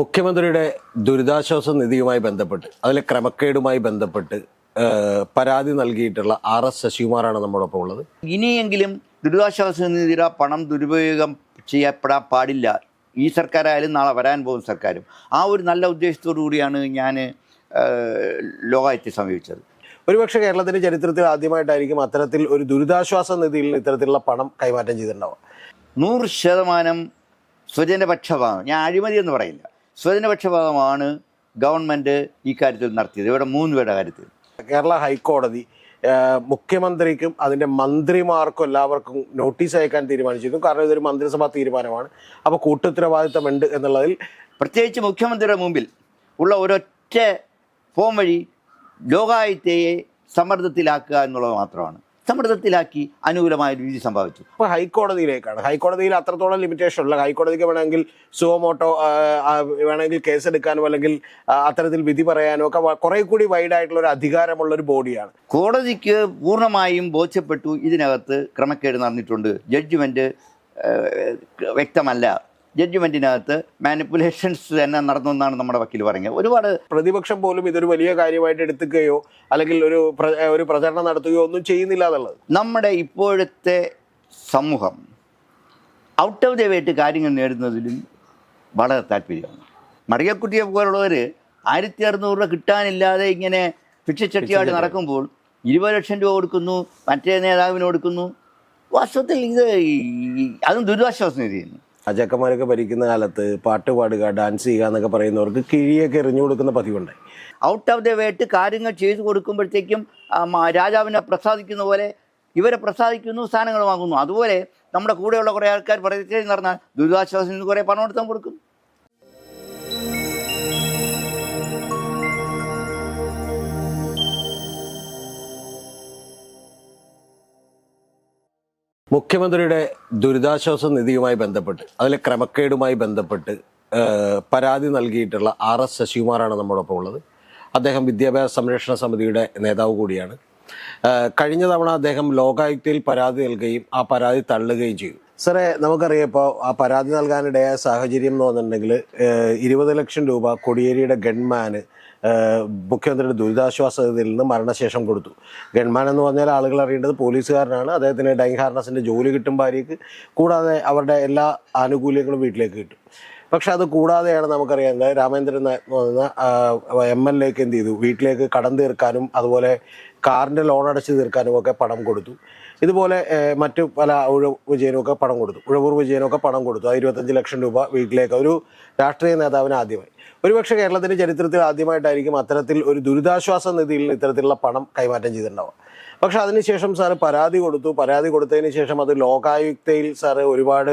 മുഖ്യമന്ത്രിയുടെ ദുരിതാശ്വാസ നിധിയുമായി ബന്ധപ്പെട്ട് അതിലെ ക്രമക്കേടുമായി ബന്ധപ്പെട്ട് പരാതി നൽകിയിട്ടുള്ള ആർ എസ് ശശികുമാറാണ് നമ്മോടൊപ്പം ഉള്ളത്. ഇനിയെങ്കിലും ദുരിതാശ്വാസ നിധിയുടെ പണം ദുരുപയോഗം ചെയ്യപ്പെടാൻ പാടില്ല. ഈ സർക്കാരായാലും നാളെ വരാൻ പോകുന്ന സർക്കാരും. ആ ഒരു നല്ല ഉദ്ദേശത്തോടു കൂടിയാണ് ഞാൻ ലോകായത്തെ സമീപിച്ചത്. ഒരുപക്ഷെ കേരളത്തിന്റെ ചരിത്രത്തിൽ ആദ്യമായിട്ടായിരിക്കും അത്തരത്തിൽ ഒരു ദുരിതാശ്വാസ നിധിയിൽ ഇത്തരത്തിലുള്ള പണം കൈമാറ്റം ചെയ്തിട്ടുണ്ടാവുക. നൂറ് ശതമാനം സ്വജനപക്ഷമാണ് ഞാൻ അഴിമതി എന്ന് പറയില്ല. സ്വജനപക്ഷപാതമാണ് ഗവൺമെന്റ് ഈ കാര്യത്തിൽ നടത്തിയത്. ഇവിടെ മൂന്ന് പേരുടെ കാര്യത്തിൽ. കേരള ഹൈക്കോടതി മുഖ്യമന്ത്രിക്കും അതിന്റെ മന്ത്രിമാർക്കും എല്ലാവർക്കും നോട്ടീസ് അയക്കാൻ തീരുമാനിച്ചിരുന്നു. കാരണം ഇതൊരു മന്ത്രിസഭാ തീരുമാനമാണ്. അപ്പോൾ കൂട്ടുത്തരവാദിത്തമുണ്ട് എന്നുള്ളതിൽ പ്രത്യേകിച്ച് മുഖ്യമന്ത്രിയുടെ മുമ്പിൽ ഉള്ള ഒരൊറ്റ ഫോം വഴി ലോകായുത്തയെ സമ്മർദ്ദത്തിലാക്കുക എന്നുള്ളത് മാത്രമാണ്. സമ്മർദ്ദത്തിലാക്കി അനുകൂലമായ രീതി സംഭവിച്ചു. അപ്പോൾ ഹൈക്കോടതിയിലേക്കാണ്. ഹൈക്കോടതിയിൽ അത്രത്തോളം ലിമിറ്റേഷൻ ഉള്ള ഹൈക്കോടതിക്ക് വേണമെങ്കിൽ സുവമോട്ടോ വേണമെങ്കിൽ കേസെടുക്കാനോ അല്ലെങ്കിൽ അത്തരത്തിൽ വിധി പറയാനോ ഒക്കെ കുറെ കൂടി വൈഡ് ആയിട്ടുള്ള ഒരു അധികാരമുള്ള ഒരു ബോഡിയാണ് കോടതിക്ക് പൂർണമായും ബോധ്യപ്പെട്ടു ഇതിനകത്ത് ക്രമക്കേട് നടന്നിട്ടുണ്ട്. ജഡ്ജ്മെന്റ് വ്യക്തമല്ല. ജഡ്ജ്മെന്റിനകത്ത് മാനിപ്പുലേഷൻസ് തന്നെ നടന്നു എന്നാണ് നമ്മുടെ വക്കീൽ പറയുന്നത്. ഒരുപാട് പ്രതിപക്ഷം പോലും ഇതൊരു വലിയ കാര്യമായിട്ട് എടുക്കുകയോ അല്ലെങ്കിൽ ഒരു ഒരു പ്രചരണം നടത്തുകയോ ഒന്നും ചെയ്യുന്നില്ല എന്നുള്ളത്. നമ്മുടെ ഇപ്പോഴത്തെ സമൂഹം ഔട്ട് ഓഫ് ദ വേട്ട് കാര്യങ്ങൾ നേടുന്നതിലും വളരെ താല്പര്യമാണ്. മറിയക്കുട്ടിയെ പോലുള്ളവർ ആയിരത്തി അറുന്നൂറ് രൂപ കിട്ടാനില്ലാതെ ഇങ്ങനെ ഭിക്ഷച്ചട്ടിയായിട്ട് നടക്കുമ്പോൾ ഇരുപത് ലക്ഷം രൂപ കൊടുക്കുന്നു മറ്റേ നേതാവിന് കൊടുക്കുന്നു. വാസ്തവത്തിൽ ഇത് അതും ദുരിതാശ്വാസ നിധിയാണ്. അജക്കന്മാരൊക്കെ ഭരിക്കുന്ന കാലത്ത് പാട്ട് പാടുക ഡാൻസ് ചെയ്യുക എന്നൊക്കെ പറയുന്നവർക്ക് കിഴിയൊക്കെ എറിഞ്ഞു കൊടുക്കുന്ന പതിവുണ്ടായി. ഔട്ട് ഓഫ് ദ വേട്ട് കാര്യങ്ങൾ ചെയ്തു കൊടുക്കുമ്പോഴത്തേക്കും രാജാവിനെ പ്രസാദിക്കുന്ന പോലെ ഇവരെ പ്രസാദിക്കുന്നു സ്ഥാനങ്ങൾ വാങ്ങുന്നു. അതുപോലെ നമ്മുടെ കൂടെയുള്ള കുറേ ആൾക്കാർ പറയുന്നത് നടന്നാൽ ദുരിതാശ്വാസം കുറേ പണം കൊടുക്കും. മുഖ്യമന്ത്രിയുടെ ദുരിതാശ്വാസ നിധിയുമായി ബന്ധപ്പെട്ട് അതിലെ ക്രമക്കേടുമായി ബന്ധപ്പെട്ട് പരാതി നൽകിയിട്ടുള്ള ആർ എസ് ശശികുമാറാണ് നമ്മോടൊപ്പം ഉള്ളത്. അദ്ദേഹം വിദ്യാഭ്യാസ സംരക്ഷണ സമിതിയുടെ നേതാവ് കൂടിയാണ്. കഴിഞ്ഞ തവണ അദ്ദേഹം ലോകായുക്തയിൽ പരാതി നൽകുകയും ആ പരാതി തള്ളുകയും ചെയ്തു. സാറേ നമുക്കറിയാം ഇപ്പോൾ ആ പരാതി നൽകാനിടയായ സാഹചര്യം എന്ന് പറഞ്ഞിട്ടുണ്ടെങ്കിൽ ഇരുപത് ലക്ഷം രൂപ കൊടിയേരിയുടെ ഗൺമാന് മുഖ്യമന്ത്രിയുടെ ദുരിതാശ്വാസ നിധിയിൽ നിന്ന് മരണശേഷം കൊടുത്തു. ഗൺമാൻ എന്ന് പറഞ്ഞാൽ ആളുകൾ അറിയേണ്ടത് പോലീസുകാരനാണ്. അദ്ദേഹത്തിന് ഡൈങ് ഹാർണസിന്റെ ജോലി കിട്ടും ഭാര്യയ്ക്ക്. കൂടാതെ അവരുടെ എല്ലാ ആനുകൂല്യങ്ങളും വീട്ടിലേക്ക് കിട്ടും. പക്ഷെ അത് കൂടാതെയാണ് നമുക്കറിയാം രാമേന്ദ്രൻ എന്ന് പറയുന്ന എം എൽ എക്ക് എന്ത് ചെയ്തു? വീട്ടിലേക്ക് കടം തീർക്കാനും അതുപോലെ കാറിന്റെ ലോൺ അടച്ചു തീർക്കാനും ഒക്കെ പണം കൊടുത്തു. ഇതുപോലെ മറ്റു പല ഉഴ വിജയനൊക്കെ പണം കൊടുത്തു. ഉഴവൂർ വിജയനൊക്കെ പണം കൊടുത്തു. ആ ഇരുപത്തഞ്ച് ലക്ഷം രൂപ വീട്ടിലേക്ക് ഒരു രാഷ്ട്രീയ നേതാവിന് ആദ്യമായി. ഒരുപക്ഷെ കേരളത്തിന്റെ ചരിത്രത്തിൽ ആദ്യമായിട്ടായിരിക്കും അത്തരത്തിൽ ഒരു ദുരിതാശ്വാസ നിധിയിൽ ഇത്തരത്തിലുള്ള പണം കൈമാറ്റം ചെയ്തിട്ടുണ്ടാവുക. പക്ഷേ അതിനുശേഷം സാറ് പരാതി കൊടുത്തു. പരാതി കൊടുത്തതിന് ശേഷം അത് ലോകായുക്തയിൽ സാറ് ഒരുപാട്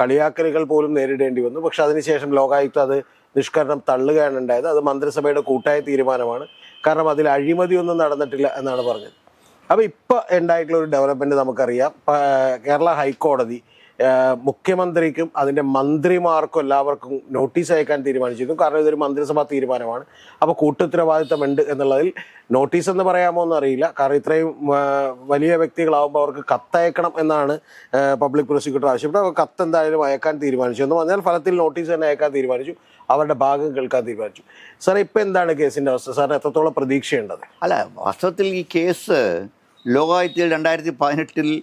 കളിയാക്കലുകൾ പോലും നേരിടേണ്ടി വന്നു. പക്ഷെ അതിനുശേഷം ലോകായുക്ത അത് നിഷ്കരണം തള്ളുകയാണ് ഉണ്ടായത്. അത് മന്ത്രിസഭയുടെ കൂട്ടായ തീരുമാനമാണ്. കാരണം അതിൽ അഴിമതിയൊന്നും നടന്നിട്ടില്ല എന്നാണ് പറഞ്ഞത്. അപ്പോൾ ഇപ്പോൾ ഉണ്ടായിട്ടുള്ള ഒരു ഡെവലപ്മെന്റ് നമുക്കറിയാം. കേരള ഹൈക്കോടതി മുഖ്യമന്ത്രിക്കും അതിന്റെ മന്ത്രിമാർക്കും എല്ലാവർക്കും നോട്ടീസ് അയക്കാൻ തീരുമാനിച്ചിരുന്നു. കാരണം ഇതൊരു മന്ത്രിസഭാ തീരുമാനമാണ്. അപ്പോൾ കൂട്ടുത്തരവാദിത്തമുണ്ട് എന്നുള്ളതിൽ നോട്ടീസ് എന്ന് പറയാമോ എന്നറിയില്ല. കാരണം ഇത്രയും വലിയ വ്യക്തികളാവുമ്പോൾ അവർക്ക് കത്തയക്കണം എന്നാണ് പബ്ലിക് പ്രോസിക്യൂട്ടർ ആവശ്യപ്പെട്ടത്. അപ്പോൾ കത്ത് എന്തായാലും അയക്കാൻ തീരുമാനിച്ചു എന്ന് പറഞ്ഞാൽ ഫലത്തിൽ നോട്ടീസ് തന്നെ അയക്കാൻ തീരുമാനിച്ചു. അവരുടെ ഭാഗം കേൾക്കാൻ തീരുമാനിച്ചു. സാർ ഇപ്പം എന്താണ് കേസിന്റെ അവസ്ഥ? സാറിന് എത്രത്തോളം പ്രതീക്ഷയുണ്ടത്? അല്ല വാസ്തവത്തിൽ ഈ കേസ് ലോകായുക്തയിൽ രണ്ടായിരത്തി പതിനെട്ടിൽ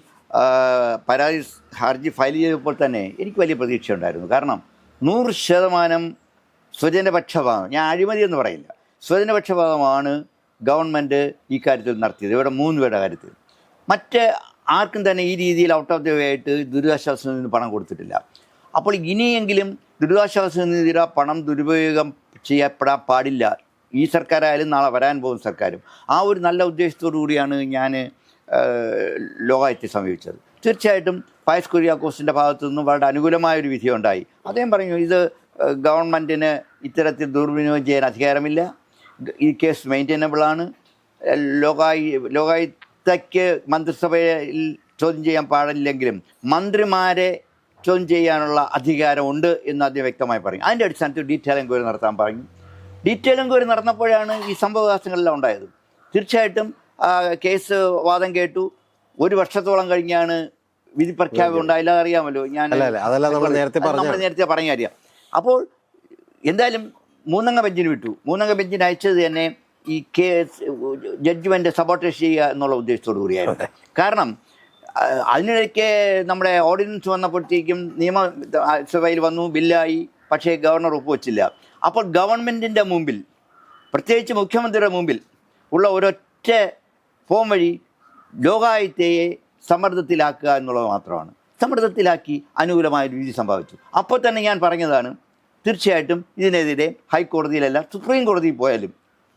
പരാതി ഹർജി ഫയൽ ചെയ്തപ്പോൾ തന്നെ എനിക്ക് വലിയ പ്രതീക്ഷ ഉണ്ടായിരുന്നു. കാരണം നൂറ് ശതമാനം സ്വജനപക്ഷപാതം ഞാൻ അഴിമതി എന്ന് പറയില്ല. സ്വജനപക്ഷപാതമാണ് ഗവൺമെന്റ് ഈ കാര്യത്തിൽ നടത്തിയത്. ഇവിടെ മൂന്ന് പേരുടെ കാര്യത്തിൽ. മറ്റ് ആർക്കും തന്നെ ഈ രീതിയിൽ ഔട്ട് ഓഫ് ദി വേ ആയിട്ട് ദുരിതാശ്വാസ നിന്ന് പണം കൊടുത്തിട്ടില്ല. അപ്പോൾ ഇനിയെങ്കിലും ദുരിതാശ്വാസ നിധിയുടെ പണം ദുരുപയോഗം ചെയ്യപ്പെടാൻ പാടില്ല ഈ സർക്കാരായാലും നാളെ വരാൻ പോകുന്ന സർക്കാരും. ആ ഒരു നല്ല ഉദ്ദേശത്തോടു കൂടിയാണ് ഞാൻ ലോകായത്തെ സമീപിച്ചത്. തീർച്ചയായിട്ടും പയസ് കുര്യാക്കോസിന്റെ ഭാഗത്തു നിന്നും വളരെ അനുകൂലമായ ഒരു വിധി ഉണ്ടായി അദ്ദേഹം പറഞ്ഞു ഇത് ഗവൺമെന്റിന് ഇത്തരത്തിൽ ദുർവിനിയോഗം ചെയ്യാൻ അധികാരമില്ല. ഈ കേസ് മെയിന്റൈനബിളാണ് ലോകായി ലോകായുക്തയ്ക്ക് മന്ത്രിസഭയിൽ ചോദ്യം ചെയ്യാൻ പാടില്ലെങ്കിലും മന്ത്രിമാരെ ചോദ്യം ചെയ്യാനുള്ള അധികാരമുണ്ട് എന്ന് അദ്ദേഹം വ്യക്തമായി പറഞ്ഞു. അതിന്റെ അടിസ്ഥാനത്തിൽ ഡീറ്റെയിൽ എൻക്വയറി നടത്താൻ പറഞ്ഞു. ഡീറ്റെയിൽ എൻക്വയറി നടന്നപ്പോഴാണ് ഈ സംഭവവികാസങ്ങളെല്ലാം ഉണ്ടായത്. തീർച്ചയായിട്ടും കേസ് വാദം കേട്ടു. ഒരു വർഷത്തോളം കഴിഞ്ഞാണ് വിധി പ്രഖ്യാപനം ഉണ്ടായില്ല അറിയാമല്ലോ. ഞാൻ നമ്മൾ നേരത്തെ പറഞ്ഞ കാര്യം. അപ്പോൾ എന്തായാലും മൂന്നംഗ ബെഞ്ചിന് വിട്ടു. മൂന്നംഗ ബെഞ്ചിന് അയച്ചത് തന്നെ ഈ കേസ് ജഡ്ജ്മെന്റ് സപ്പോർട്ടേഷൻ ചെയ്യുക എന്നുള്ള ഉദ്ദേശത്തോടു കൂടിയായിരുന്നു. കാരണം അതിനിടയ്ക്ക് നമ്മുടെ ഓർഡിനൻസ് വന്നപ്പോഴത്തേക്കും നിയമസഭയിൽ വന്നു ബില്ലായി. പക്ഷേ ഗവർണർ ഒപ്പുവെച്ചില്ല. അപ്പോൾ ഗവൺമെന്റിന്റെ മുമ്പിൽ പ്രത്യേകിച്ച് മുഖ്യമന്ത്രിയുടെ മുമ്പിൽ ഉള്ള ഒരൊറ്റ ഫോം വഴി ലോകായുക്തയെ സമ്മർദ്ദത്തിലാക്കുക എന്നുള്ളത് മാത്രമാണ്. സമ്മർദ്ദത്തിലാക്കി അനുകൂലമായ രീതി സംഭവിച്ചു. അപ്പോൾ തന്നെ ഞാൻ പറഞ്ഞതാണ് തീർച്ചയായിട്ടും ഇതിനെതിരെ ഹൈക്കോടതിയിലല്ല സുപ്രീം കോടതിയിൽ പോയാലും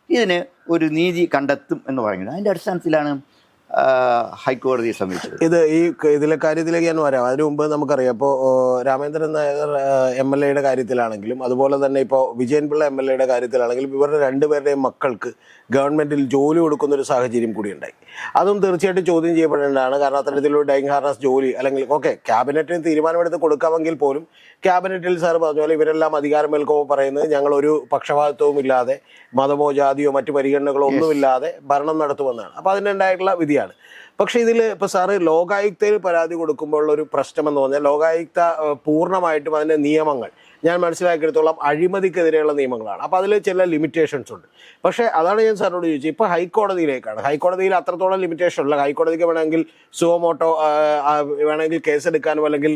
ഇതിന് ഒരു നീതി കണ്ടെത്തും എന്ന് പറയുന്നത്. അതിന്റെ അടിസ്ഥാനത്തിലാണ് ഹൈക്കോടതിയെ സമീപിച്ചത്. ഇത് ഈ ഇതിലെ കാര്യത്തിലേക്ക് ഞാൻ വരാം. അതിനു മുമ്പ് നമുക്കറിയാം. ഇപ്പോൾ രാമേന്ദ്രൻ നായർ എം എൽ എയുടെ കാര്യത്തിലാണെങ്കിലും അതുപോലെ തന്നെ ഇപ്പോൾ വിജയൻ പിള്ള എം എൽ എയുടെ കാര്യത്തിലാണെങ്കിലും ഇവരുടെ രണ്ടുപേരുടെയും മക്കൾക്ക് ഗവൺമെന്റിൽ ജോലി കൊടുക്കുന്ന ഒരു സാഹചര്യം കൂടി ഉണ്ടായി. അതും തീർച്ചയായിട്ടും ചോദ്യം ചെയ്യപ്പെടേണ്ടതാണ്. കാരണം അത്തരത്തിലൊരു ഡൈങ് ഹാർണസ് ജോലി അല്ലെങ്കിൽ ഓക്കെ ക്യാബിനറ്റിന് തീരുമാനമെടുത്ത് കൊടുക്കാമെങ്കിൽ പോലും ക്യാബിനറ്റിൽ സാർ പറഞ്ഞ പോലെ ഇവരെല്ലാം അധികാരമേൽക്കുമ്പോൾ പറയുന്നത് ഞങ്ങൾ ഒരു പക്ഷപാതിത്വവും ഇല്ലാതെ മതമോ ജാതിയോ മറ്റു പരിഗണനകളോ ഒന്നുമില്ലാതെ ഭരണം നടത്തുമെന്നാണ്. അപ്പോൾ അതിനുണ്ടായിട്ടുള്ള വിധിയാണ്. പക്ഷേ ഇതിൽ ഇപ്പോൾ സാറ് ലോകായുക്തയിൽ പരാതി കൊടുക്കുമ്പോൾ ഒരു പ്രശ്നം എന്ന് പറഞ്ഞാൽ ലോകായുക്ത പൂർണമായിട്ടും അതിന്റെ നിയമങ്ങൾ ഞാൻ മനസ്സിലാക്കിയെടുത്തോളം അഴിമതിക്കെതിരെയുള്ള നിയമങ്ങളാണ്. അപ്പോൾ അതിൽ ചില ലിമിറ്റേഷൻസ് ഉണ്ട്. പക്ഷേ അതാണ് ഞാൻ സാറിനോട് ചോദിച്ചത്. ഇപ്പോൾ ഹൈക്കോടതിയിലേക്കാണ്. ഹൈക്കോടതിയിൽ അത്രത്തോളം ലിമിറ്റേഷൻ ഉള്ള ഹൈക്കോടതിക്ക് വേണമെങ്കിൽ സുവമോട്ടോ വേണമെങ്കിൽ കേസെടുക്കാനോ അല്ലെങ്കിൽ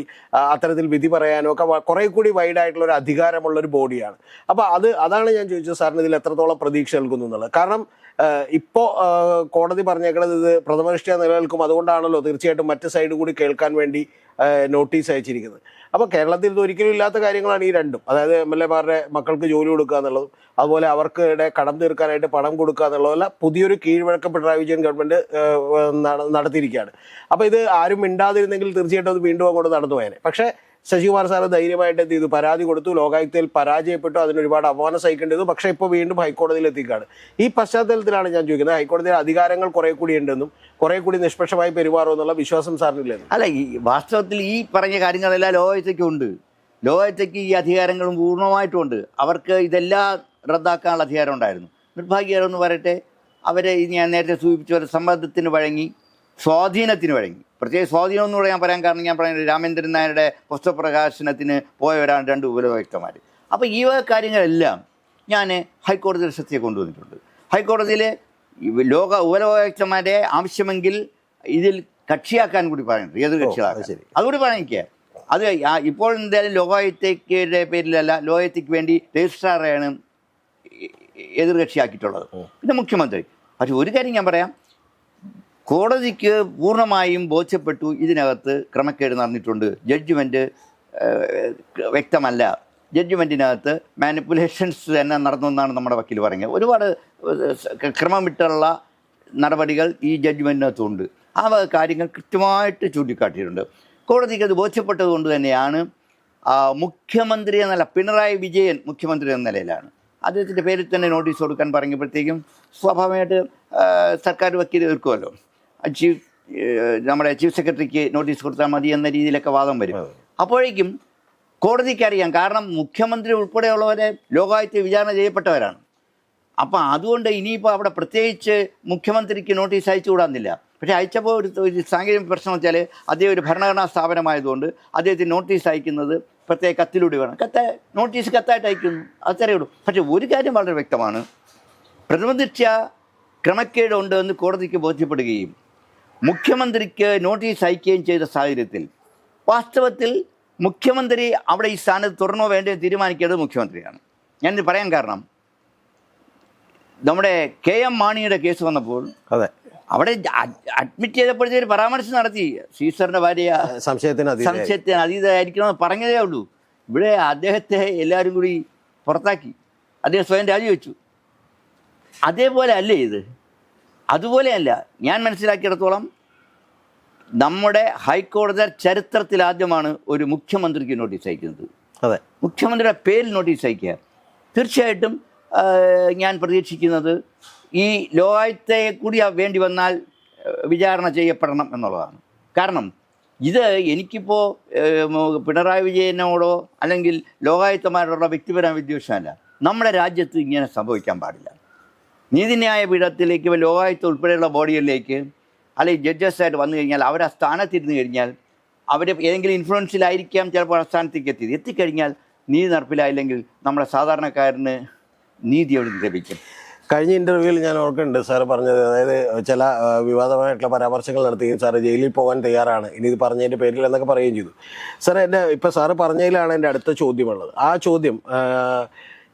അത്തരത്തിൽ വിധി പറയാനോ ഒക്കെ കുറേ കൂടി വൈഡ് ആയിട്ടുള്ള ഒരു അധികാരമുള്ള ഒരു ബോഡിയാണ് അപ്പോൾ അത് അതാണ് ഞാൻ ചോദിച്ചത് സാറിന് ഇതിൽ എത്രത്തോളം പ്രതീക്ഷ നൽകുന്നു എന്നുള്ളത്. കാരണം ഇപ്പോൾ കോടതി പറഞ്ഞേക്കുന്നത് ഇത് പ്രഥമദൃഷ്ടിയ നിലനിൽക്കും. അതുകൊണ്ടാണല്ലോ തീർച്ചയായിട്ടും മറ്റ് സൈഡ് കൂടി കേൾക്കാൻ വേണ്ടി നോട്ടീസ് അയച്ചിരിക്കുന്നത്. അപ്പോൾ കേരളത്തിൽ ഇത് ഒരിക്കലും ഇല്ലാത്ത കാര്യങ്ങളാണ് ഈ രണ്ടും. അതായത് എം എൽ എമാരുടെ മക്കൾക്ക് ജോലി കൊടുക്കുക എന്നുള്ളതും അതുപോലെ അവർക്ക് കടം തീർക്കാനായിട്ട് പണം കൊടുക്കുക എന്നുള്ളതല്ല പുതിയൊരു കീഴ്വഴക്കം പിണറായി വിജയൻ ഗവൺമെന്റ് നടത്തിയിരിക്കുകയാണ്. അപ്പോൾ ഇത് ആരും മിണ്ടാതിരുന്നെങ്കിൽ തീർച്ചയായിട്ടും അത് വീണ്ടും അങ്ങോട്ട് നടന്നു പോയേനെ. പക്ഷേ ശശികുമാർ സാറ് ധൈര്യമായിട്ട് എന്ത് ചെയ്തു? പരാതി കൊടുത്തു. ലോകായുക്തയിൽ പരാജയപ്പെട്ടു. അതിന് ഒരുപാട് അപമാനം സഹിക്കേണ്ടത് പക്ഷേ ഇപ്പോൾ വീണ്ടും ഹൈക്കോടതിയിൽ എത്തിക്കുകയാണ് ഈ പശ്ചാത്തലത്തിലാണ് ഞാൻ ചോദിക്കുന്നത്. ഹൈക്കോടതിയിലെ അധികാരങ്ങൾ കുറെ കൂടി ഉണ്ടെന്നും കുറെ കൂടി നിഷ്പക്ഷമായി പെരുമാറും എന്നുള്ള വിശ്വാസം സാറിനില്ലെന്നും. അല്ല ഈ വാസ്തവത്തിൽ ഈ പറഞ്ഞ കാര്യങ്ങളെല്ലാം ലോകായുക്തയ്ക്കുണ്ട് ലോകായുക്തയ്ക്ക് ഈ അധികാരങ്ങളും പൂർണമായിട്ടുമുണ്ട്. അവർക്ക് ഇതെല്ലാം റദ്ദാക്കാനുള്ള അധികാരം ഉണ്ടായിരുന്നു. നിർഭാഗ്യകരമെന്ന് പറയട്ടെ അവരെ ഈ ഞാൻ നേരത്തെ സൂചിപ്പിച്ച പോലെ സമ്മർദ്ദത്തിന് വഴങ്ങി സ്വാധീനത്തിന് വഴങ്ങി. പ്രത്യേക സ്വാധീനം എന്ന് ഞാൻ പറയാൻ കാരണം ഞാൻ പറയുന്നത് രാമേന്ദ്രൻ നായരുടെ പുസ്തകപ്രകാശനത്തിന് പോയവരാണ് രണ്ട് ഉപലോകമാർ അപ്പോൾ ഈ വക കാര്യങ്ങളെല്ലാം ഞാൻ ഹൈക്കോടതിയുടെ ശ്രദ്ധയെ കൊണ്ടുവന്നിട്ടുണ്ട്. ഹൈക്കോടതിയിൽ ലോക ഉപലോകമാരെ ആവശ്യമെങ്കിൽ ഇതിൽ കക്ഷിയാക്കാൻ കൂടി പറയുന്നുണ്ട്. ഏത് കക്ഷികളാക്കാൻ ശരി. അതുകൂടി പറഞ്ഞിക്കുക അത് ഇപ്പോൾ എന്തായാലും ലോകായുക്തയുടെ പേരിലല്ല ലോകായുക്തയ്ക്ക് വേണ്ടി രജിസ്ട്രാറാണ് എതിർകക്ഷിയാക്കിയിട്ടുള്ളത് പിന്നെ മുഖ്യമന്ത്രി. പക്ഷെ ഒരു കാര്യം ഞാൻ പറയാം. കോടതിക്ക് പൂർണമായും ബോധ്യപ്പെട്ടു ഇതിനകത്ത് ക്രമക്കേട് നടന്നിട്ടുണ്ട്. ജഡ്ജ്മെന്റ് വ്യക്തമല്ല. ജഡ്ജ്മെന്റിനകത്ത് മാനിപ്പുലേഷൻസ് തന്നെ നടന്നു എന്നാണ് നമ്മുടെ വക്കീൽ പറഞ്ഞത് ഒരുപാട് ക്രമം വിട്ടുള്ള നടപടികൾ ഈ ജഡ്ജ്മെന്റിനകത്തുണ്ട് ആ വക കാര്യങ്ങൾ കൃത്യമായിട്ട് ചൂണ്ടിക്കാട്ടിയിട്ടുണ്ട്. കോടതിക്ക് അത് ബോധ്യപ്പെട്ടത് കൊണ്ട് തന്നെയാണ് മുഖ്യമന്ത്രി എന്ന നില പിണറായി വിജയൻ മുഖ്യമന്ത്രി എന്ന നിലയിലാണ്. അദ്ദേഹത്തിന്റെ പേരിൽ തന്നെ നോട്ടീസ് കൊടുക്കാൻ പറഞ്ഞപ്പോഴത്തേക്കും സ്വാഭാവികമായിട്ട് സർക്കാർ വക്കീൽ എതിർക്കുമല്ലോ ആ ചീഫ് നമ്മുടെ ചീഫ് സെക്രട്ടറിക്ക് നോട്ടീസ് കൊടുത്താൽ മതി എന്ന രീതിയിലൊക്കെ വാദം വരും. അപ്പോഴേക്കും കോടതിക്ക് അറിയാം കാരണം മുഖ്യമന്ത്രി ഉൾപ്പെടെയുള്ളവരെ ലോകായുക്ത വിചാരണ ചെയ്യപ്പെട്ടവരാണ്. അപ്പം അതുകൊണ്ട് ഇനിയിപ്പോൾ അവിടെ പ്രത്യേകിച്ച് മുഖ്യമന്ത്രിക്ക് നോട്ടീസ് അയച്ചു കൂടാന്നില്ല. പക്ഷേ അയച്ചപ്പോൾ ഒരു ഒരു സാങ്കേതിക പ്രശ്നം വെച്ചാൽ അദ്ദേഹം ഒരു ഭരണഘടനാ സ്ഥാപനമായതുകൊണ്ട് അദ്ദേഹത്തിന് നോട്ടീസ് അയക്കുന്നത് പ്രത്യേക കത്തിലൂടെ വേണം. കത്ത് നോട്ടീസ് കത്തായിട്ട് അയക്കുന്നു. അത്രയേ ഉള്ളൂ. പക്ഷേ ഒരു കാര്യം വളരെ വ്യക്തമാണ്. പ്രതിബന്ധിച്ച ക്രമക്കേടുണ്ട് എന്ന് കോടതിക്ക് ബോധ്യപ്പെടുകയും മുഖ്യമന്ത്രിക്ക് നോട്ടീസ് അയക്കുകയും ചെയ്ത സാഹചര്യത്തിൽ വാസ്തവത്തിൽ മുഖ്യമന്ത്രി അവിടെ ഈ സ്ഥാനത്ത് തുടരണോ വേണ്ടത് തീരുമാനിക്കേണ്ടത് മുഖ്യമന്ത്രിയാണ്. ഞാനിത് പറയാൻ കാരണം നമ്മുടെ കെ എം മാണിയുടെ കേസ് വന്നപ്പോൾ അതെ. അവിടെ അഡ്മിറ്റ് ചെയ്തപ്പോഴത്തെ ഒരു പരാമർശം നടത്തി. സീസറിന്റെ ഭാര്യ സംശയത്തിന് സംശയത്തിന് സംശയത്തിന് അതീതമായിരിക്കണമെന്ന് പറഞ്ഞതേ ഉള്ളൂ. ഇവിടെ അദ്ദേഹത്തെ എല്ലാവരും കൂടി പുറത്താക്കി. അദ്ദേഹം സ്വയം രാജിവെച്ചു. അതേപോലെ അല്ലേ ഇത്? അതുപോലെയല്ല ഞാൻ മനസ്സിലാക്കിയിടത്തോളം നമ്മുടെ ഹൈക്കോടതി ചരിത്രത്തിൽ ആദ്യമാണ് ഒരു മുഖ്യമന്ത്രിക്ക് നോട്ടീസ് അയക്കുന്നത്. അതെ. മുഖ്യമന്ത്രിയുടെ പേരിൽ നോട്ടീസ് അയക്കുക. തീർച്ചയായിട്ടും ഞാൻ പ്രതീക്ഷിക്കുന്നത് ഈ ലോകായുക്തയെ കൂടി വേണ്ടി വന്നാൽ വിചാരണ ചെയ്യപ്പെടണം എന്നുള്ളതാണ്. കാരണം ഇത് എനിക്കിപ്പോൾ പിണറായി വിജയനോടോ അല്ലെങ്കിൽ ലോകായുക്തമാരോടുള്ള വ്യക്തിപരമായ വിദ്വേഷമല്ല. നമ്മുടെ രാജ്യത്ത് ഇങ്ങനെ സംഭവിക്കാൻ പാടില്ല. നീതിന്യായ പീഠത്തിലേക്ക് ലോകായുക്ത ഉൾപ്പെടെയുള്ള ബോഡികളിലേക്ക് അല്ലെങ്കിൽ ജഡ്ജസ് ആയിട്ട് വന്നു കഴിഞ്ഞാൽ അവർ ആ സ്ഥാനത്തിരുന്ന് കഴിഞ്ഞാൽ അവർ ഏതെങ്കിലും ഇൻഫ്ലുവൻസിലായിരിക്കാം ചിലപ്പോൾ ആ സ്ഥാനത്തേക്ക് എത്തിയത് എത്തിക്കഴിഞ്ഞാൽ നീതി നടപ്പിലായില്ലെങ്കിൽ നമ്മുടെ സാധാരണക്കാരന് നീതി അവിടെ നിന്ന് ലഭിക്കും? കഴിഞ്ഞ ഇന്റർവ്യൂവിൽ ഞാൻ ഓർക്കുന്നുണ്ട് സാർ പറഞ്ഞത്. അതായത് ചില വിവാദമായിട്ടുള്ള പരാമർശങ്ങൾ നടത്തുകയും സാറ് ജയിലിൽ പോകാൻ തയ്യാറാണ്. ഇനി ഇത് പറഞ്ഞതിന്റെ പേരിൽ എന്നൊക്കെ പറയുകയും ചെയ്തു. സാർ എന്റെ ഇപ്പോൾ സാറ് പറഞ്ഞതിലാണ് എന്റെ അടുത്ത ചോദ്യമുള്ളത്. ആ ചോദ്യം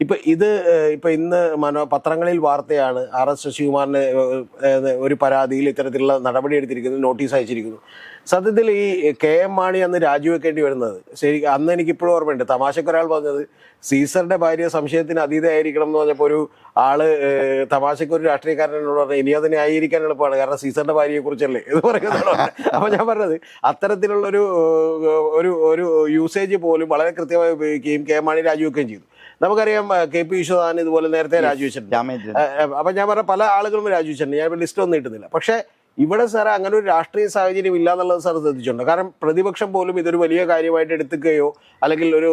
ഇപ്പൊ ഇത് ഇപ്പൊ ഇന്ന് മനോ പത്രങ്ങളിൽ വാർത്തയാണ് ആർ എസ് ശശികുമാറിന് ഒരു പരാതിയിൽ ഇത്തരത്തിലുള്ള നടപടി എടുത്തിരിക്കുന്നു നോട്ടീസ് അയച്ചിരിക്കുന്നു. സത്യത്തിൽ ഈ കെ എം മാണി അന്ന് രാജിവെക്കേണ്ടി വരുന്നത്. ശരി അന്ന് എനിക്ക് ഇപ്പോഴും ഓർമ്മയുണ്ട് തമാശക്കൊരാൾ പറഞ്ഞത് സീസറിന്റെ ഭാര്യ സംശയത്തിന് അതീതമായിരിക്കണം എന്ന് പറഞ്ഞപ്പോൾ ഒരു ആൾ തമാശക്ക് ഒരു രാഷ്ട്രീയക്കാരനോട് പറഞ്ഞു ഇനി അത് ന്യായീകരിക്കാൻ എളുപ്പമാണ്. കാരണം സീസറിന്റെ ഭാര്യയെ കുറിച്ചല്ലേ? എന്ന് പറയുന്നത് അപ്പൊ ഞാൻ പറഞ്ഞത് അത്തരത്തിലുള്ളൊരു ഒരു ഒരു യൂസേജ് പോലും വളരെ കൃത്യമായി ഉപയോഗിക്കുകയും കെ എം മാണി രാജിവെക്കുകയും ചെയ്തു. നമുക്കറിയാം കെ പി വിശ്വനാഥൻ ഇതുപോലെ നേരത്തെ രാജിവെച്ചിട്ടുണ്ട്. അപ്പൊ ഞാൻ പറഞ്ഞ പല ആളുകളും രാജിവെച്ചിട്ടുണ്ട്. ഞാൻ ലിസ്റ്റ് ഒന്നും ഇട്ടുന്നില്ല പക്ഷെ ഇവിടെ സാർ അങ്ങനെ ഒരു രാഷ്ട്രീയ സാഹചര്യം ഇല്ല എന്നുള്ളത് സാർ ശ്രദ്ധിച്ചിട്ടുണ്ട്. കാരണം പ്രതിപക്ഷം പോലും ഇതൊരു വലിയ കാര്യമായിട്ട് എടുത്തുകയോ അല്ലെങ്കിൽ ഒരു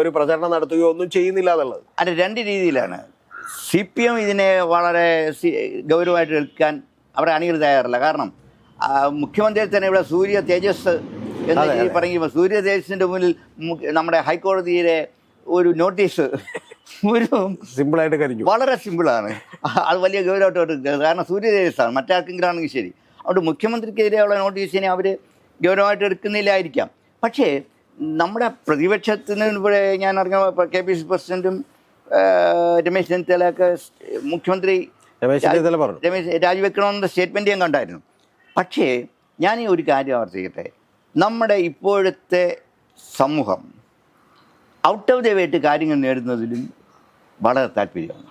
ഒരു പ്രചരണം നടത്തുകയോ ഒന്നും ചെയ്യുന്നില്ല എന്നുള്ളത്. അല്ല രണ്ട് രീതിയിലാണ്. സി പി എം ഇതിനെ വളരെ ഗൗരവമായിട്ട് എടുക്കാൻ അവരെ അണികൾ തയ്യാറില്ല. കാരണം മുഖ്യമന്ത്രി തന്നെ ഇവിടെ സൂര്യ തേജസ് എന്ന് പറയുമ്പോൾ സൂര്യ തേജസിന്റെ മുന്നിൽ നമ്മുടെ ഹൈക്കോടതിയിലെ ഒരു നോട്ടീസ് ഒരു സിമ്പിളായിട്ട് കരിഞ്ഞു. വളരെ സിമ്പിളാണ് അത് വലിയ ഗൗരവമായിട്ട് കാരണം സൂര്യ തേജസ്സാണ് മറ്റാർക്കെങ്കിലും ആണെങ്കിൽ ശരി. അതുകൊണ്ട് മുഖ്യമന്ത്രിക്കെതിരെയുള്ള നോട്ടീസിനെ അവർ ഗൗരവമായിട്ട് എടുക്കുന്നില്ലായിരിക്കാം. പക്ഷേ നമ്മുടെ പ്രതിപക്ഷത്തിന് ഇവിടെ ഞാൻ അറിഞ്ഞ കെ പി സി പ്രസിഡന്റും രമേശ് ചെന്നിത്തലയൊക്കെ മുഖ്യമന്ത്രി രമേശ് രാജിവെക്കണമെന്ന സ്റ്റേറ്റ്മെന്റ് ഞാൻ കണ്ടായിരുന്നു. പക്ഷേ ഞാൻ ഈ ഒരു കാര്യം ആവർത്തിക്കട്ടെ. നമ്മുടെ ഇപ്പോഴത്തെ സമൂഹം ഔട്ട് ഓഫ് ദ വേട്ട് കാര്യങ്ങൾ നേടുന്നതിലും വളരെ താല്പര്യമാണ്.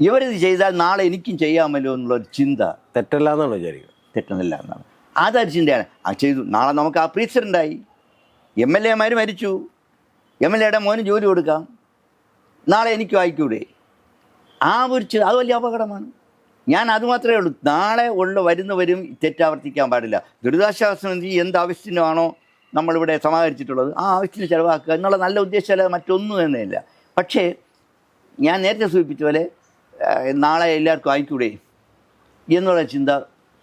ഇവരിത് ചെയ്താൽ നാളെ എനിക്കും ചെയ്യാമല്ലോ എന്നുള്ളൊരു ചിന്ത തെറ്റല്ല എന്നാണ് വിചാരിക്കുക. തെറ്റുന്നില്ല എന്നാണ്. അതൊരു ചിന്തയാണ്. ആ ചെയ്തു. നാളെ നമുക്ക് ആ പ്രീസിഡന്റായി എം എൽ എമാർ മരിച്ചു. എം എൽ എയുടെ മോന് ജോലി കൊടുക്കാം. നാളെ എനിക്കും ആയിക്കൂടെ. ആ ഒരു ചിന്ത അത് വലിയ അപകടമാണ്. ഞാൻ അത് മാത്രമേ ഉള്ളൂ. നാളെ ഉള്ള വരുന്നവരും തെറ്റാവർത്തിക്കാൻ പാടില്ല. ദുരിതാശ്വാസ നിധി എന്ത് ആവശ്യത്തിനാണോ നമ്മളിവിടെ സമാഹരിച്ചിട്ടുള്ളത്. ആ ആവശ്യത്തിന് ചിലവാക്കുക എന്നുള്ള നല്ല ഉദ്ദേശമല്ല മറ്റൊന്നും തന്നെയില്ല പക്ഷേ ഞാൻ നേരത്തെ സൂചിപ്പിച്ച പോലെ നാളെ എല്ലാവർക്കും ആയിക്കൂടെ എന്നുള്ള ചിന്ത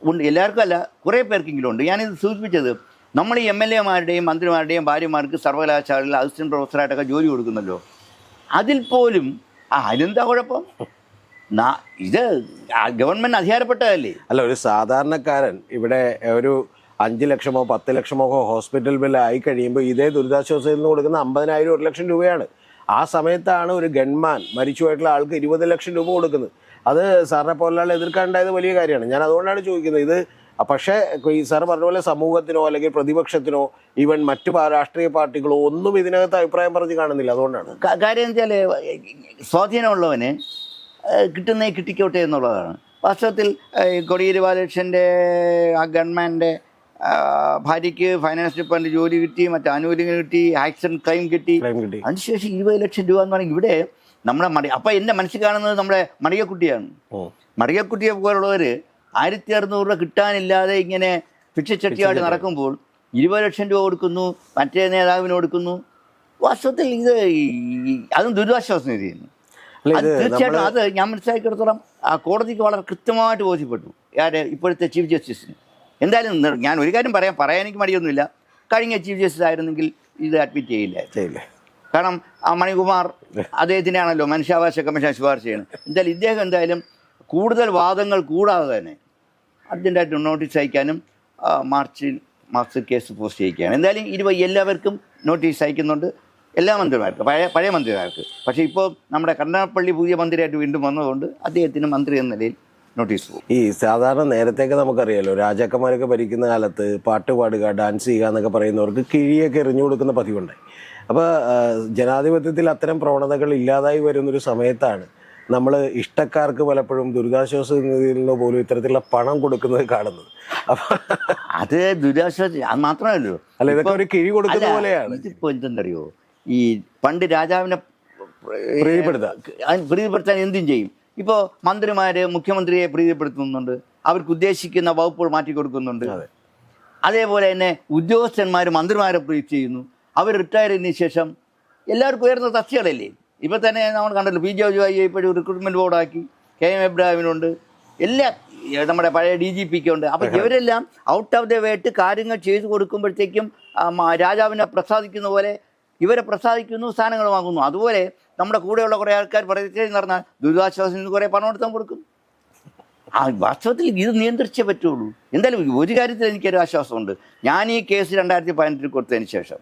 ഉണ്ട്. എല്ലാവർക്കും അല്ല കുറേ പേർക്കെങ്കിലും ഉണ്ട്. ഞാനിത് സൂചിപ്പിച്ചത് നമ്മൾ ഈ എം എൽ എമാരുടെയും മന്ത്രിമാരുടെയും ഭാര്യമാർക്ക് സർവകലാശാലയിൽ അസിസ്റ്റന്റ് പ്രൊഫസറായിട്ടൊക്കെ ജോലി കൊടുക്കുന്നല്ലോ. അതിൽ പോലും അതിനെന്താ കുഴപ്പം? ഇത് ഗവൺമെന്റ് അധികാരപ്പെട്ടതല്ലേ? അല്ല ഒരു സാധാരണക്കാരൻ ഇവിടെ ഒരു അഞ്ച് ലക്ഷമോ പത്ത് ലക്ഷമോ ഹോസ്പിറ്റൽ ബില്ല് ആയി കഴിയുമ്പോൾ ഇതേ ദുരിതാശ്വാസത്തിൽ നിന്ന് കൊടുക്കുന്ന അമ്പതിനായിരം ഒരു ലക്ഷം രൂപയാണ്. ആ സമയത്താണ് ഒരു ഗൺമാൻ മരിച്ചുപോയിട്ടുള്ള ആൾക്ക് ഇരുപത് ലക്ഷം രൂപ കൊടുക്കുന്നത്. അത് സാറിനെ പോലുള്ള എതിർക്കാണ്ടായത് വലിയ കാര്യമാണ്. ഞാൻ അതുകൊണ്ടാണ് ചോദിക്കുന്നത്. ഇത് പക്ഷേ ഈ സാർ പറഞ്ഞ പോലെ സമൂഹത്തിനോ അല്ലെങ്കിൽ പ്രതിപക്ഷത്തിനോ ഈവൻ മറ്റു രാഷ്ട്രീയ പാർട്ടികളോ ഒന്നും ഇതിനകത്ത് അഭിപ്രായം പറഞ്ഞ് കാണുന്നില്ല. അതുകൊണ്ടാണ്. കാര്യം വെച്ചാൽ സ്വാധീനമുള്ളവന് കിട്ടുന്നേ കിട്ടിക്കോട്ടെ എന്നുള്ളതാണ്. വാസ്തവത്തിൽ കൊടിയേരി ബാലകൃഷ്ണന്റെ ആ ഗവൺമെന്റ് ഭാര്യയ്ക്ക് ഫൈനാൻസ് ഡിപ്പാർട്ട്മെന്റ് ജോലി കിട്ടി മറ്റേ ആനുകൂല്യങ്ങൾ കിട്ടി ആക്സിഡന്റ് ക്ലെയിം കിട്ടി. അതിനുശേഷം ഇരുപത് ലക്ഷം രൂപ എന്ന് പറയുന്നത് ഇവിടെ നമ്മുടെ മടി അപ്പം എന്റെ മനസ്സിൽ കാണുന്നത് നമ്മുടെ മടികക്കുട്ടിയാണ് മടികക്കുട്ടിയെ പോലുള്ളവർ ആയിരത്തി അറുന്നൂറ് രൂപ കിട്ടാനില്ലാതെ ഇങ്ങനെ ഭിക്ഷച്ചട്ടിയായിട്ട് നടക്കുമ്പോൾ ഇരുപത് ലക്ഷം രൂപ കൊടുക്കുന്നു മറ്റേ നേതാവിന് കൊടുക്കുന്നു. വാസ്തവത്തിൽ ഇത് അതും ദുരിതാശ്വാസ നിധിയാണ്. തീർച്ചയായിട്ടും അത് ഞാൻ മനസ്സിലാക്കിയിടത്തോളം ആ കോടതിക്ക് വളരെ കൃത്യമായിട്ട് ബോധ്യപ്പെട്ടു. ഇപ്പോഴത്തെ ചീഫ് ജസ്റ്റിസിന്. എന്തായാലും ഞാൻ ഒരു കാര്യം പറയാം. പറയാൻ എനിക്ക് മടിയൊന്നുമില്ല. കഴിഞ്ഞ ചീഫ് ജസ്റ്റിസ് ആയിരുന്നെങ്കിൽ ഇത് അഡ്മിറ്റ് ചെയ്യില്ല. ചെയ്യില്ലേ. കാരണം ആ മണികുമാർ അദ്ദേഹത്തിനാണല്ലോ മനുഷ്യാവകാശ കമ്മീഷൻ ശുപാർശ ചെയ്യുന്നത് എന്തായാലും ഇദ്ദേഹം എന്തായാലും കൂടുതൽ വാദങ്ങൾ കൂടാതെ തന്നെ അർജന്റായിട്ട് നോട്ടീസ് അയക്കാനും മാർച്ചിൽ മാർച്ചിൽ കേസ് പോസ്റ്റ് ചെയ്യിക്കുകയാണ്. എന്തായാലും ഇരുപത് എല്ലാവർക്കും നോട്ടീസ് അയക്കുന്നുണ്ട്. എല്ലാ മന്ത്രിമാർക്കും പഴയ പഴയ മന്ത്രിമാർക്ക്. പക്ഷേ ഇപ്പോൾ നമ്മുടെ കണ്ണാപ്പള്ളി പുതിയ മന്ത്രിയായിട്ട് വീണ്ടും വന്നതുകൊണ്ട് അദ്ദേഹത്തിന് മന്ത്രി എന്ന നിലയിൽ നോട്ടീസ് പോകും ഈ സാധാരണ നേരത്തെയൊക്കെ നമുക്കറിയാലോ രാജാക്കന്മാരൊക്കെ ഭരിക്കുന്ന കാലത്ത് പാട്ട് പാടുക ഡാൻസ് ചെയ്യുക എന്നൊക്കെ പറയുന്നവർക്ക് കിഴിയൊക്കെ എറിഞ്ഞു കൊടുക്കുന്ന പതിവുണ്ടായി. അപ്പോൾ ജനാധിപത്യത്തിൽ അത്തരം പ്രവണതകൾ ഇല്ലാതായി വരുന്ന ഒരു സമയത്താണ് നമ്മൾ ഇഷ്ടക്കാർക്ക് പലപ്പോഴും ദുരിതാശ്വാസ നിധിയിൽ നിന്ന് പോലും ഇത്തരത്തിലുള്ള പണം കൊടുക്കുന്നത് കാണുന്നത്. അപ്പം അത് ദുരിതാശ്വാസ അത് മാത്രമല്ലല്ലോ. അല്ല ഇതൊക്കെ ഒരു കിഴി കൊടുക്കുന്ന പോലെയാണ്. ഇതിപ്പോ എന്തെന്നറിയോ? ഈ പണ്ട് രാജാവിനെ പ്രീതിപ്പെടുത്താൻ എന്തും ചെയ്യും. ഇപ്പോൾ മന്ത്രിമാര് മുഖ്യമന്ത്രിയെ പ്രീതിപ്പെടുത്തുന്നുണ്ട്. അവർക്ക് ഉദ്ദേശിക്കുന്ന വകുപ്പുകൾ മാറ്റി കൊടുക്കുന്നുണ്ട്. അതേപോലെ തന്നെ ഉദ്യോഗസ്ഥന്മാർ മന്ത്രിമാരെ പ്രീതി ചെയ്യുന്നു. അവർ റിട്ടയർ ചെയ്തതിന് ശേഷം എല്ലാവർക്കും ഉയർന്ന തസ്തികളല്ലേ ഇപ്പോൾ തന്നെ നമ്മൾ കണ്ടല്ലോ പി. ജെ. ജോയി ഇപ്പോഴും റിക്രൂട്ട്മെന്റ് ബോർഡാക്കി കെ. എം. എബ്രാഹിമിനുണ്ട് എല്ലാ നമ്മുടെ പഴയ ഡി ജി പിക്ക് ഉണ്ട് അപ്പം ഇവരെല്ലാം ഔട്ട് ഓഫ് ദ വേട്ട് കാര്യങ്ങൾ ചെയ്തു കൊടുക്കുമ്പോഴത്തേക്കും രാജാവിനെ പ്രസാദിക്കുന്ന പോലെ ഇവരെ പ്രസാദിക്കുന്നു സ്ഥാനങ്ങൾ വാങ്ങുന്നു. അതുപോലെ നമ്മുടെ കൂടെയുള്ള കുറേ ആൾക്കാർ പറയുന്നത് പറഞ്ഞാൽ ദുരിതാശ്വാസം നിന്ന് കുറേ പണം എടുത്താൽ കൊടുക്കും. ആ വാസ്തവത്തിൽ ഇത് നിയന്ത്രിച്ചേ പറ്റുള്ളൂ. എന്തായാലും ഒരു കാര്യത്തിൽ എനിക്കൊരു ആശ്വാസമുണ്ട്. ഞാൻ ഈ കേസ് രണ്ടായിരത്തി പതിനെട്ടിൽ കൊടുത്തതിന് ശേഷം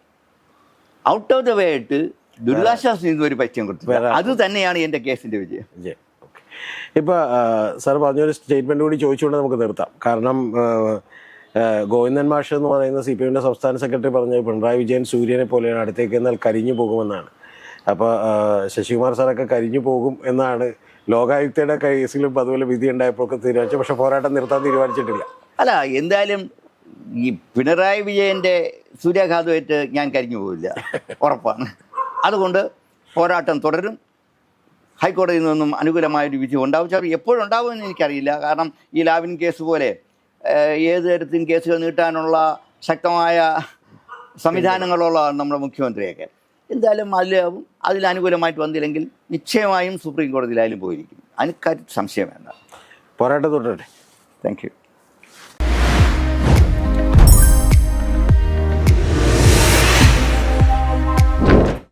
ഔട്ട് ഓഫ് ദ വേ ആയിട്ട് ദുരിതാശ്വാസം നിന്ന് ഒരു പൈസയും കൊടുത്തു അത് തന്നെയാണ് എന്റെ കേസിന്റെ വിജയം. ഇപ്പോൾ സാർ പറഞ്ഞൊരു സ്റ്റേറ്റ്മെന്റ് കൂടി ചോദിച്ചുകൊണ്ട് നമുക്ക് നിർത്താം. കാരണം ഗോവിന്ദൻ മാഷ് എന്ന് പറയുന്ന സി പി എമ്മിന്റെ സംസ്ഥാന സെക്രട്ടറി പറഞ്ഞത് പിണറായി വിജയൻ സൂര്യനെ പോലെയാണ് അടുത്തേക്ക് എന്നാൽ കരിഞ്ഞു പോകുമെന്നാണ്. അപ്പോൾ ശശികുമാർ സാറൊക്കെ കരിഞ്ഞു പോകും എന്നാണ് ലോകായുക്തയുടെ കേസിലും അതുപോലെ വിധി ഉണ്ടായപ്പോഴൊക്കെ തീരുമാനിച്ചു പക്ഷേ പോരാട്ടം നിർത്താൻ തീരുമാനിച്ചിട്ടില്ല. അല്ല എന്തായാലും ഈ പിണറായി വിജയന്റെ സൂര്യാഘാതമായിട്ട് ഞാൻ കരിഞ്ഞു പോവില്ല. ഉറപ്പാണ്. അതുകൊണ്ട് പോരാട്ടം തുടരും. ഹൈക്കോടതിയിൽ നിന്നും അനുകൂലമായൊരു വിധി ഉണ്ടാവും. ചാർ ഉണ്ടാവുമെന്ന് എനിക്കറിയില്ല. കാരണം ഈ ലാവിൻ കേസ് പോലെ ഏത് തരത്തിലും കേസുകൾ നീട്ടാനുള്ള ശക്തമായ സംവിധാനങ്ങളുള്ളതാണ് നമ്മുടെ മുഖ്യമന്ത്രിയൊക്കെ. എന്തായാലും അതിലാവും അതിലനുകൂലമായിട്ട് വന്നില്ലെങ്കിൽ നിശ്ചയമായും സുപ്രീം കോടതിയിലായാലും പോയിരിക്കും. അതിന് സംശയം വേണ്ട പോരാട്ടം തുടരട്ടെ താങ്ക് യു